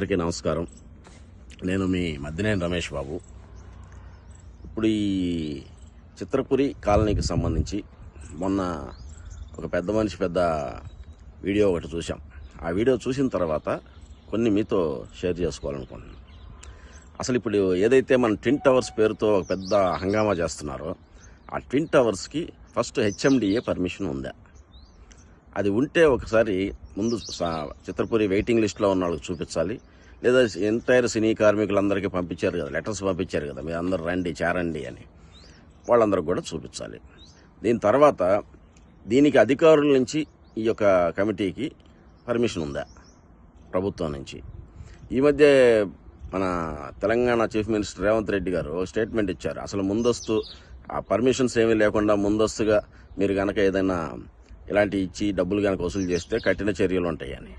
అందరికీ నమస్కారం. నేను మీ మద్దినేని రమేష్ బాబు. ఇప్పుడు ఈ చిత్రపురి కాలనీకి సంబంధించి మొన్న ఒక పెద్ద మనిషి పెద్ద వీడియో ఒకటి చూసాం ఆ వీడియో చూసిన తర్వాత కొన్ని మీతో షేర్ చేసుకోవాలనుకుంటున్నాను. అసలు ఇప్పుడు ఏదైతే మన ట్విన్ టవర్స్ పేరుతో ఒక పెద్ద హంగామా చేస్తున్నారో ఆ ట్విన్ టవర్స్కి ఫస్ట్ హెచ్ఎండిఏ పర్మిషన్ ఉందా? అది ఉంటే ఒకసారి ముందు చిత్రపురి వెయిటింగ్ లిస్ట్లో ఉన్న వాళ్ళకి చూపించాలి. లేదా ఎంటైర్ సినీ కార్మికులందరికీ పంపించారు కదా లెటర్స్ పంపించారు కదా మీరు అందరు రండి చేరండి అని వాళ్ళందరికి కూడా చూపించాలి. దీని తర్వాత దీనికి అధికారుల నుంచి ఈ యొక్క కమిటీకి పర్మిషన్ ఉందా? ప్రభుత్వం నుంచి. ఈ మధ్య మన Telangana chief minister Revanth Reddy garu statement ఇచ్చారు. అసలు ముందస్తు ఆ పర్మిషన్స్ ఏమీ లేకుండా ముందస్తుగా మీరు కనుక ఏదైనా ఇలాంటి ఇచ్చి డబ్బులు కనుక వసూలు చేస్తే కఠిన చర్యలు ఉంటాయని.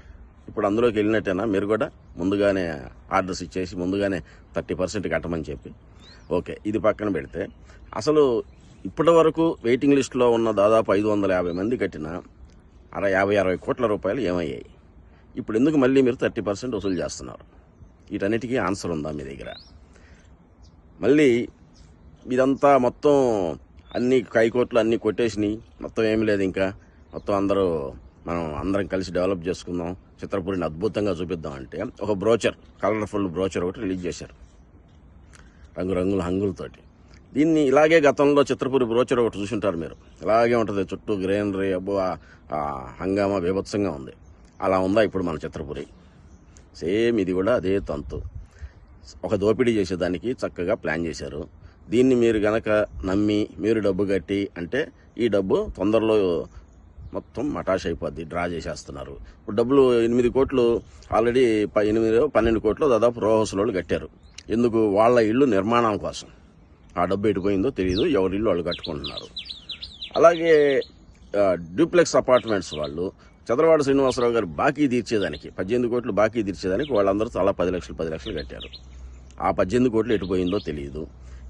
ఇప్పుడు అందులోకి వెళ్ళినట్టేనా? మీరు కూడా ముందుగానే ఆర్డర్స్ ఇచ్చేసి ముందుగానే థర్టీ పర్సెంట్ కట్టమని చెప్పి. ఓకే ఇది పక్కన పెడితే అసలు ఇప్పటి వరకు వెయిటింగ్ లిస్టులో ఉన్న దాదాపు ఐదు వందల యాభై మంది కట్టిన అర యాభై అరవై కోట్ల రూపాయలు ఏమయ్యాయి? ఇప్పుడు ఎందుకు మళ్ళీ మీరు థర్టీ పర్సెంట్ వసూలు చేస్తున్నారు? వీటన్నిటికీ ఆన్సర్ ఉందా మీ దగ్గర? మళ్ళీ ఇదంతా మొత్తం అన్ని హైకోర్టులు అన్ని కొట్టేసినాయి. మొత్తం ఏమి లేదు ఇంకా. మొత్తం అందరూ మనం అందరం కలిసి డెవలప్ చేసుకుందాం. చిత్రపురిని అద్భుతంగా చూపిద్దాం అంటే ఒక బ్రోచర్ కలర్ఫుల్ బ్రోచర్ ఒకటి రిలీజ్ చేశారు. రంగురంగుల హంగులతోటి. దీన్ని ఇలాగే గతంలో చిత్రపురి బ్రోచర్ ఒకటి చూసుంటారు మీరు. ఇలాగే ఉంటుంది చుట్టూ గ్రీనరీ అబ్బో హంగామా బీభత్సంగా ఉంది. అలా ఉందా ఇప్పుడు మన చిత్రపురి? సేమ్ ఇది కూడా అదే తంతు. ఒక దోపిడీ చేసేదానికి చక్కగా ప్లాన్ చేశారు. దీన్ని మీరు గనక నమ్మి మీరు డబ్బు కట్టి అంటే ఈ డబ్బు తొందరలో మొత్తం మటాష్ అయిపోద్ది డ్రా చేసేస్తున్నారు. ఇప్పుడు డబ్బులు ఎనిమిది కోట్లు ఆల్రెడీ ప- ఎనిమిది పన్నెండు కోట్లు దాదాపు రో వాళ్ళు కట్టారు. ఎందుకు? వాళ్ళ ఇల్లు నిర్మాణం కోసం. ఆ డబ్బు ఎటుపోయిందో తెలియదు ఎవరి ఇల్లు వాళ్ళు కట్టుకుంటున్నారు. అలాగే డ్యూప్లెక్స్ డూప్లెక్స్ అపార్ట్మెంట్స్ వాళ్ళు చంద్రవాడ శ్రీనివాసరావు గారు బాకీ తీర్చేదానికి పద్దెనిమిది కోట్లు బాకీ తీర్చేదానికి వాళ్ళందరూ చాలా పది లక్షలు పది లక్షలు కట్టారు. ఆ పద్దెనిమిది కోట్లు ఎటుపోయిందో తెలియదు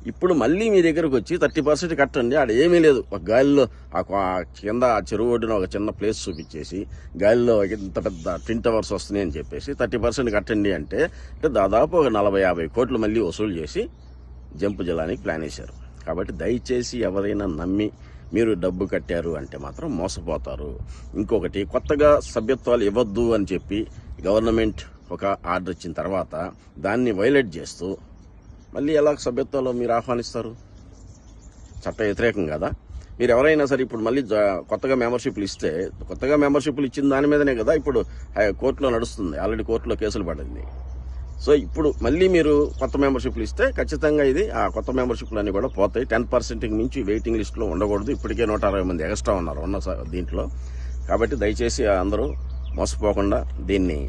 ఇప్పుడు మళ్ళీ మీ దగ్గరకు వచ్చి థర్టీ పర్సెంట్ కట్టండి. ఆడ ఏమీ లేదు. ఒక గాలిలో ఆ కింద చెరువు ఒడ్డున ఒక చిన్న ప్లేస్ చూపించేసి గాలిలో ఇంత పెద్ద ట్విన్ టవర్స్ వస్తున్నాయి అని చెప్పేసి థర్టీ పర్సెంట్ కట్టండి అంటే అంటే దాదాపు ఒక నలభై యాభై కోట్లు మళ్ళీ వసూలు చేసి జంపు జలానికి ప్లాన్ వేశారు. కాబట్టి దయచేసి ఎవరైనా నమ్మి మీరు డబ్బు కట్టారు అంటే మాత్రం మోసపోతారు. ఇంకొకటి కొత్తగా సభ్యత్వాలు ఇవ్వద్దు అని చెప్పి గవర్నమెంట్ ఒక ఆర్డర్ ఇచ్చిన తర్వాత దాన్ని వైలేట్ చేస్తూ మళ్ళీ ఎలా సభ్యత్వాలు మీరు ఆహ్వానిస్తారు? చట్ట వ్యతిరేకం కదా? మీరు ఎవరైనా సరే ఇప్పుడు మళ్ళీ కొత్తగా మెంబర్షిప్లు ఇస్తే కొత్తగా మెంబర్షిప్లు ఇచ్చిన దాని మీదనే కదా ఇప్పుడు కోర్టులో నడుస్తుంది. ఆల్రెడీ కోర్టులో కేసులు పడింది. సో ఇప్పుడు మళ్ళీ మీరు కొత్త మెంబర్షిప్లు ఇస్తే ఖచ్చితంగా ఇది ఆ కొత్త మెంబర్షిప్లు అన్ని కూడా పోతాయి. టెన్ పర్సెంట్కి మించి వెయిటింగ్ లిస్ట్లో ఉండకూడదు. ఇప్పటికే నూట అరవై మంది ఎక్స్ట్రా ఉన్నారు ఉన్న దీంట్లో. కాబట్టి దయచేసి అందరూ మోసపోకుండా దీన్ని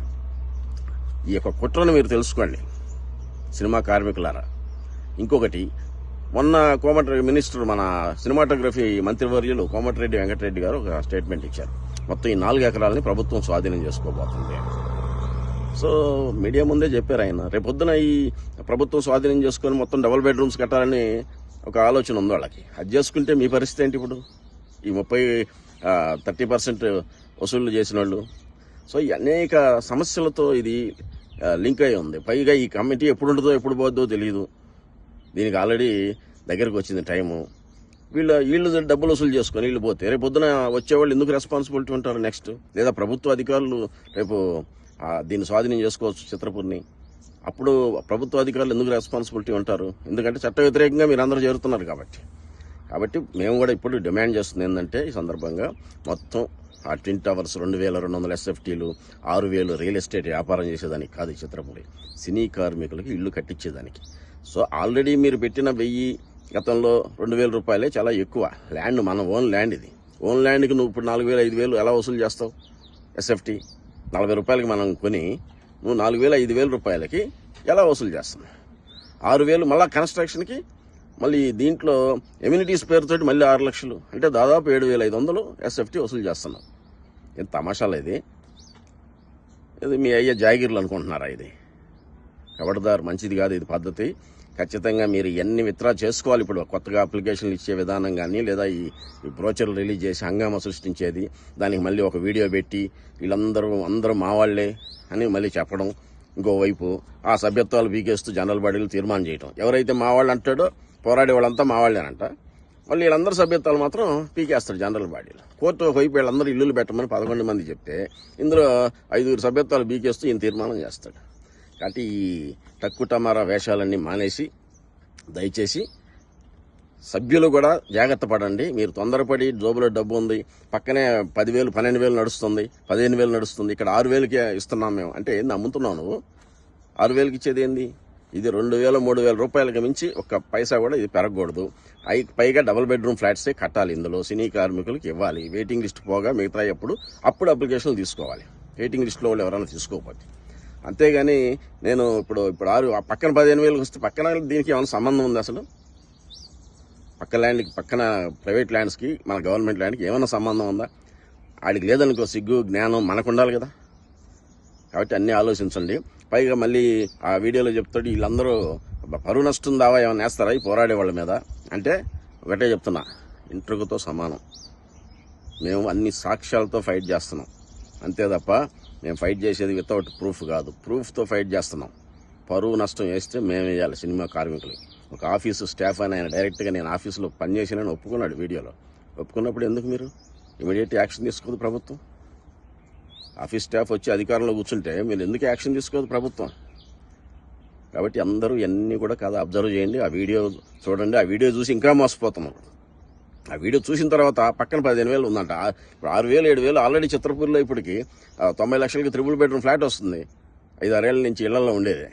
ఈ యొక్క కుట్రను మీరు తెలుసుకోండి. సినిమా కార్మికులారా? ఇంకొకటి మొన్న కోమటిరెడ్డి మినిస్టర్ మన సినిమాటోగ్రఫీ మంత్రివర్యులు కోమటిరెడ్డి వెంకటరెడ్డి గారు ఒక స్టేట్మెంట్ ఇచ్చారు. మొత్తం ఈ నాలుగు ఎకరాలని ప్రభుత్వం స్వాధీనం చేసుకోబోతుంది సో మీడియా ముందే చెప్పారు ఆయన రేపొద్దున ఈ ప్రభుత్వం స్వాధీనం చేసుకొని మొత్తం డబుల్ బెడ్రూమ్స్ కట్టాలని ఒక ఆలోచన ఉంది వాళ్ళకి. అది చేసుకుంటే మీ పరిస్థితి ఏంటి ఇప్పుడు? ఈ ముప్పై థర్టీ పర్సెంట్ వసూళ్ళు చేసిన వాళ్ళు సో ఈ అనేక సమస్యలతో ఇది లింక్ అయి ఉంది. పైగా ఈ కమిటీ ఎప్పుడు ఉంటుందో ఎప్పుడు పోద్దో తెలియదు దీనికి ఆల్రెడీ దగ్గరకు వచ్చింది టైము. వీళ్ళు వీళ్ళు డబ్బులు వసూలు చేసుకొని వీళ్ళు పోతే రేపు పొద్దున వచ్చేవాళ్ళు ఎందుకు రెస్పాన్సిబిలిటీ ఉంటారు నెక్స్ట్ లేదా ప్రభుత్వ అధికారులు రేపు దీన్ని స్వాధీనం చేసుకోవచ్చు చిత్రపూర్ని. అప్పుడు ప్రభుత్వ అధికారులు ఎందుకు రెస్పాన్సిబిలిటీ ఉంటారు? ఎందుకంటే చట్ట వ్యతిరేకంగా మీరు అందరూ చేరుతున్నారు కాబట్టి. కాబట్టి మేము కూడా ఇప్పుడు డిమాండ్ చేస్తుంది ఏంటంటే ఈ సందర్భంగా మొత్తం ఆ ట్విన్ టవర్స్ రెండు వేల రెండు వందల ఎస్ఎఫ్టీలు ఆరు వేలు రియల్ ఎస్టేట్ వ్యాపారం చేసేదానికి కాదు ఈ చిత్రపురి సినీ కార్మికులకు ఇల్లు కట్టించేదానికి సో ఆల్రెడీ మీరు పెట్టిన వెయ్యి గతంలో రెండు వేల రూపాయలే చాలా ఎక్కువ. ల్యాండ్ మన ఓన్ ల్యాండ్ ఇది. ఓన్ ల్యాండ్కి నువ్వు ఇప్పుడు నాలుగు వేలు ఐదు వేలు ఎలా వసూలు చేస్తావు? ఎస్ఎఫ్టీ. నలభై రూపాయలకి మనం కొని నువ్వు నాలుగు వేలు ఐదు వేల రూపాయలకి ఎలా వసూలు చేస్తున్నావు? ఆరు వేలు మళ్ళీ కన్స్ట్రక్షన్కి మళ్ళీ దీంట్లో ఎమ్యూనిటీస్ పేరుతోటి మళ్ళీ ఆరు లక్షలు. అంటే దాదాపు ఏడు వేల ఐదు వందలు ఎస్ఎఫ్టీ వసూలు చేస్తున్నాం. ఎంత తమాషాలు ఇది? ఇది మీ అయ్యే జాగిర్లు అనుకుంటున్నారా ఇది? కబడ్దార్ మంచిది కాదు ఇది పద్ధతి. ఖచ్చితంగా మీరు ఎన్ని విత్డ్రా చేసుకోవాలి. ఇప్పుడు కొత్తగా అప్లికేషన్లు ఇచ్చే విధానం కానీ లేదా ఈ ఈ బ్రోచర్లు రిలీజ్ చేసి హంగామా సృష్టించేది దానికి మళ్ళీ ఒక వీడియో పెట్టి వీళ్ళందరూ అందరూ మా వాళ్ళే అని మళ్ళీ చెప్పడం ఇంకోవైపు ఆ సభ్యత్వాలు పీకేస్తూ జనరల్ బాడీలు తీర్మానం చేయటం. ఎవరైతే మా వాళ్ళు అంటాడో పోరాడే వాళ్ళంతా మా వాళ్ళేనంట. మళ్ళీ వీళ్ళందరూ సభ్యత్వాలు మాత్రం పీకేస్తాడు జనరల్ బాడీలు. కోర్టు ఒకవైపు వీళ్ళందరూ ఇల్లులు పెట్టమని పదకొండు మంది చెప్తే ఇందులో ఐదుగురు సభ్యత్వాలు బీకేస్తూ ఈయన తీర్మానం చేస్తాడు. కాబట్టి ఈ తక్కువ టమారా వేషాలన్నీ మానేసి దయచేసి సభ్యులు కూడా జాగ్రత్త పడండి. మీరు తొందరపడి జోబులో డబ్బు ఉంది. పక్కనే పదివేలు పన్నెండు వేలు నడుస్తుంది. పదిహేను వేలు నడుస్తుంది. ఇక్కడ ఆరు వేలకి ఇస్తున్నాం మేము. అంటే ఏంది అమ్ముతున్నావు నువ్వు? ఆరు వేలకి ఇచ్చేది ఏంది? ఇది రెండు వేల మూడు వేల రూపాయలకి మించి ఒక్క పైసా కూడా ఇది పెరగకూడదు. అయి పైగా డబుల్ బెడ్రూమ్ ఫ్లాట్సే కట్టాలి ఇందులో. సినీ కార్మికులకు ఇవ్వాలి. వెయిటింగ్ లిస్ట్ పోగా మిగతా ఎప్పుడు అప్పుడు అప్లికేషన్లు తీసుకోవాలి. వెయిటింగ్ లిస్ట్లో వాళ్ళు ఎవరైనా తీసుకోకపోతే. అంతేగాని నేను ఇప్పుడు ఇప్పుడు ఆరు ఆ పక్కన పదిహేను వేలకు వస్తే పక్కన దీనికి ఏమైనా సంబంధం ఉంది అసలు? పక్క ల్యాండ్కి పక్కన ప్రైవేట్ ల్యాండ్స్కి మన గవర్నమెంట్ ల్యాండ్కి ఏమైనా సంబంధం ఉందా? ఆడికి లేదనుకో సిగ్గు జ్ఞానం మనకు ఉండాలి కదా. కాబట్టి అన్నీ ఆలోచించండి. పైగా మళ్ళీ ఆ వీడియోలో చెప్తాడు వీళ్ళందరూ పరువు నష్టం దావా ఏమైనా వేస్తారా ఈ పోరాడే వాళ్ళ మీద. అంటే ఒకటే చెప్తున్నా ఇంటర్వ్యూతో సమానం. మేము అన్ని సాక్ష్యాలతో ఫైట్ చేస్తున్నాం. అంతే తప్ప మేము ఫైట్ చేసేది వితౌట్ ప్రూఫ్ కాదు. ప్రూఫ్తో ఫైట్ చేస్తున్నాం. పరువు నష్టం వేస్తే మేము వేయాలి సినిమా కార్మికులు ఒక ఆఫీసు స్టాఫ్ అని ఆయన డైరెక్ట్గా నేను ఆఫీసులో పనిచేసినని ఒప్పుకున్నాడు వీడియోలో. ఒప్పుకున్నప్పుడు ఎందుకు మీరు? ఇమీడియట్ యాక్షన్ తీసుకోదు ప్రభుత్వం. ఆఫీస్ స్టాఫ్ వచ్చి అధికారంలో కూర్చుంటే మీరు ఎందుకు యాక్షన్ తీసుకోదు ప్రభుత్వం? కాబట్టి అందరూ ఇవన్నీ కూడా కథ అబ్జర్వ్ చేయండి. ఆ వీడియో చూడండి. ఆ వీడియో చూసి ఇంకా మోసపోతున్నాం ఆ వీడియో చూసిన తర్వాత పక్కన పదిహేను వేలు ఉందంట. ఇప్పుడు ఆరు వేలు ఏడు వేలు ఆల్రెడీ చిత్రపూర్లో ఇప్పటికి ఆ, తొంభై లక్షలకి త్రిబుల్ బెడ్రూమ్ ఫ్లాట్ వస్తుంది. ఐదు ఏళ్ళ నుంచి ఇళ్ళలో ఉండేది.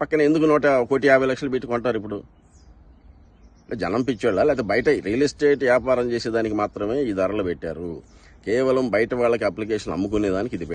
పక్కన ఎందుకు నూట కోటి యాభై లక్షలు పెట్టి కొంటారు ఇప్పుడు? జనం పిచ్చోళ్ళ? లేకపోతే బయట రియల్ ఎస్టేట్ వ్యాపారం చేసేదానికి మాత్రమే ఈ ధరలు పెట్టారు. కేవలం బయట వాళ్ళకి అప్లికేషన్ అమ్ముకునేదానికి ఇది